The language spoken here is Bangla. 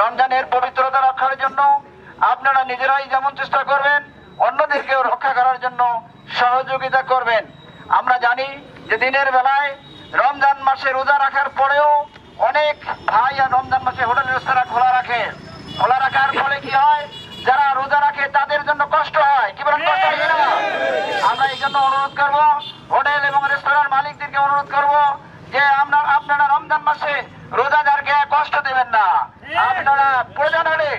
রমজানের পবিত্রতা রক্ষার জন্য আপনারা নিজেরাই যেমন চেষ্টা করবেন, অন্যদেরকেও রক্ষা করার জন্য সহযোগিতা করবেন। আমরা জানি যে দিনের বেলায় রমজান মাসে রোজা রাখার পরেও অনেক ভাই আর রমজান মাসে হোটেল রেস্তোরাঁ খোলা রাখে। খোলা রাখার ফলে কি হয়? যারা রোজা রাখে, তাদের জন্য কষ্ট হয়। কি বলেন, কষ্ট হয় কিনা? আমরা এই জন্য অনুরোধ করব, হোটেল এবং রেস্তোরাঁর মালিকদেরকে অনুরোধ করব যে আপনারা আপনারা রমজান মাসে রোজাদারকে কষ্ট দেবেন না। আপনারা প্রয়োজন হলে